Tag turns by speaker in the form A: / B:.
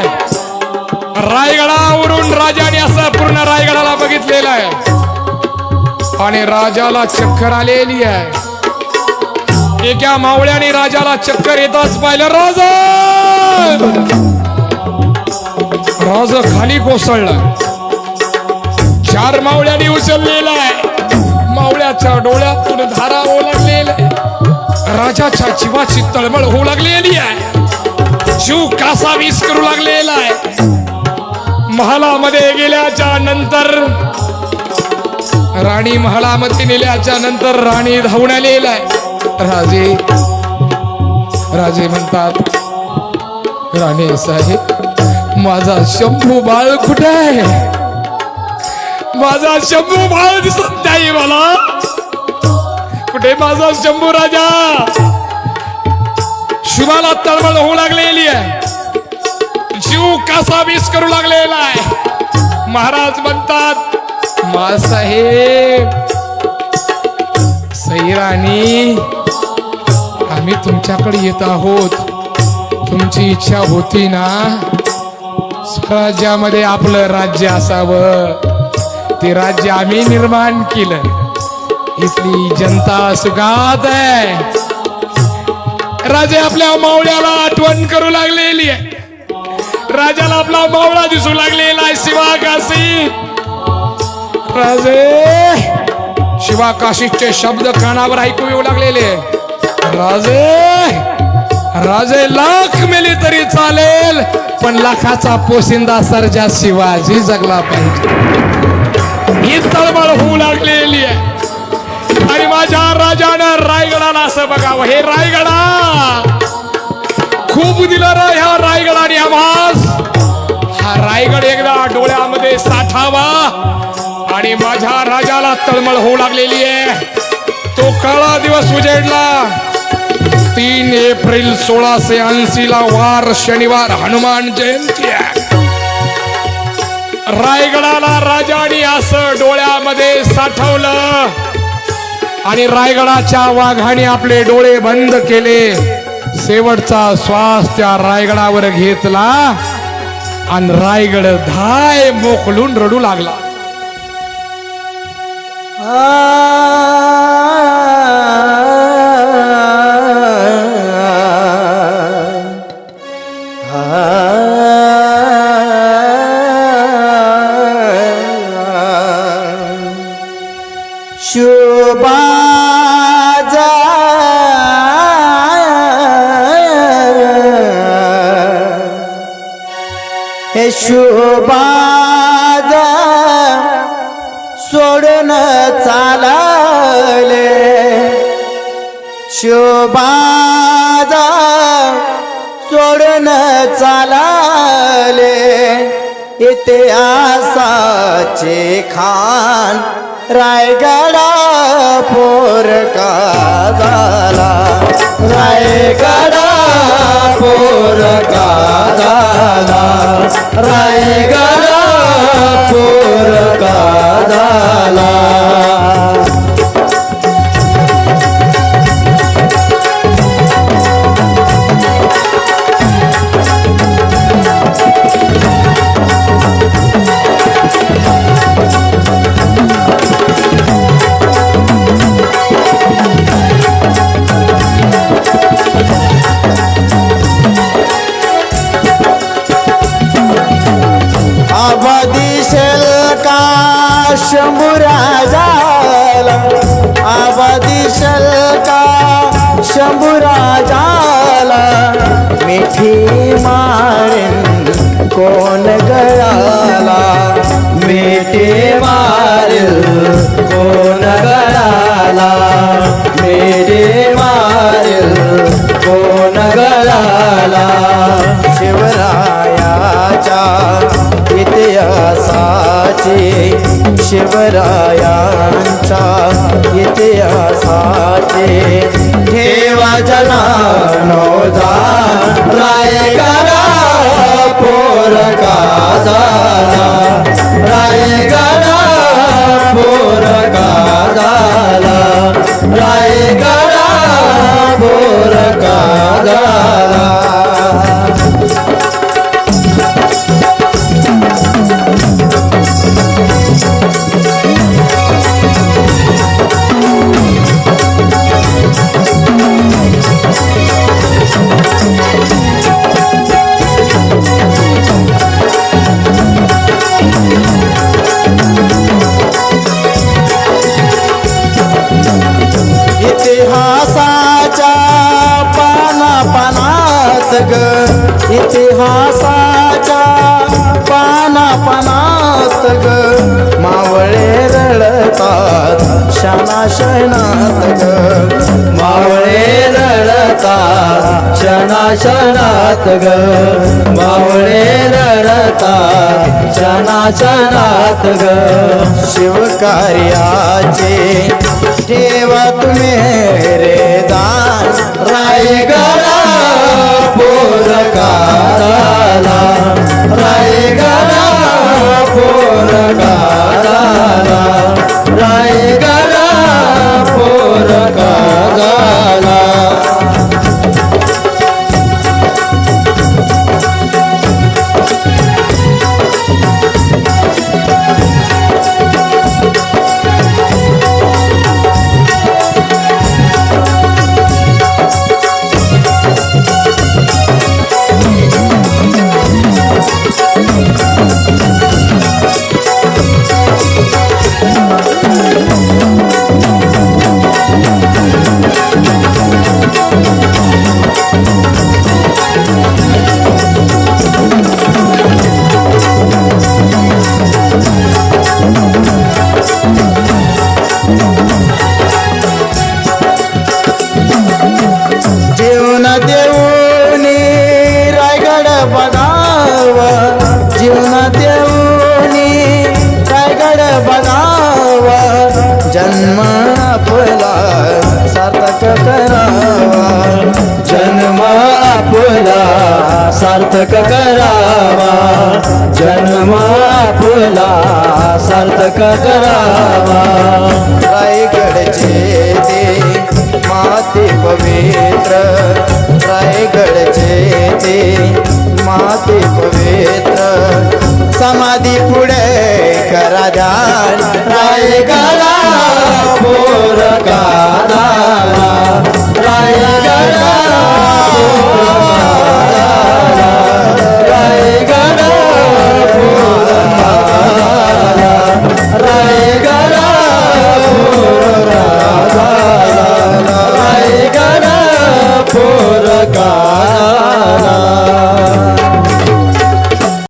A: आहे रायगडावरून राजाने असं पूर्ण रायगडाला बघितलेलं आहे. आणि राजाला चक्कर आलेली आहे. एका मावळ्याने राजाला चक्कर येताच पाहिलं राजा! राज खाली कोसळला. चार मावळ्याने उचललेला आहे. मावळ्याच्या डोळ्यातून धारा होऊ आहे. राजाच्या जीवाची तळमळ होऊ लागलेली आहे. जीव कासा वीस करू लागलेला आहे. महालामध्ये गेल्याच्यानंतर राणी महालामध्ये नेल्याच्या नंतर राणी धावून आलेला आहे. राजे राजे म्हणतात राणे साहेब माझा शंभू बाळ कुठे आहे? माझा शंभू बाळ दिसत नाही मला. कुठे माझा शंभू राजा? शिवाला तळमळ होऊ लागलेली आहे. जीव कासा वीस करू लागलेला आहे. महाराज म्हणतात मासाहेब सैराणी आम्ही तुमच्याकडे येत आहोत. तुमची इच्छा होती ना? स्वराज्यामध्ये आपलं राज्य असावं. ते राज्य आम्ही निर्माण केलं. इथली जनता सुखात आहे. राजे आपल्या मावळ्याला आठवण करू लागलेली आहे. राजाला आपला मावळा दिसू लागलेला आहे शिवा काशी. राजे! शिवा काशीचे शब्द कानावर ऐकू येऊ लागलेले राजे! राजे लाख मेले तरी चालेल पण लाखाचा पोशिंदा सर्जा शिवाजी जगला पाहिजे. ही तळमळ होऊ लागलेली आहे. आणि माझ्या राजानं रायगडाला असं बघावं. हे रायगडा! खूप दिलं रे ह्या रायगडाने आवाज. हा रायगड एकदा डोळ्यामध्ये साठावा. आणि माझ्या राजाला तळमळ होऊ लागलेली आहे. तो काळा दिवस उजेडला. तीन एप्रिल सोळाशे ऐंशी ला वार शनिवार हनुमान जयंती आहे. रायगडाला राजाने असं डोळ्यामध्ये साठवलं. आणि रायगडाच्या वाघाने आपले डोळे बंद केले. शेवटचा श्वास त्या रायगडावर घेतला आणि रायगड धाय मोकलून रडू लागला.
B: आ... हे शुभाजा सोडून चालले. शुभाजा सोडून चालले. इतिहासाचे खान रायगडा पोरका झाला रायगडा पोरका झाला झाला रायगडा शंभुराजाला आबादिशल का शंभुराजाला मिठी मारेन कोण गळा शिवरायांचा इतिहासाचे ठेवा जना नोजा रायगा शना मावळे रडता शना ग. मावळे रडता शना ग. शिवकार्याचे देवा तुम्ही रे दान रायगडा पोरकाला रायगडा पोरका जन्म आपला सार्थक करावा. जन्म आपला सार्थक करावा. जन्म आपला सार्थक करावा. रायगडचे ते माते पवित्र. रायगडचे ते माते पवित्र. समाधी पुढे करा ध्यान राय करा पोर करा राय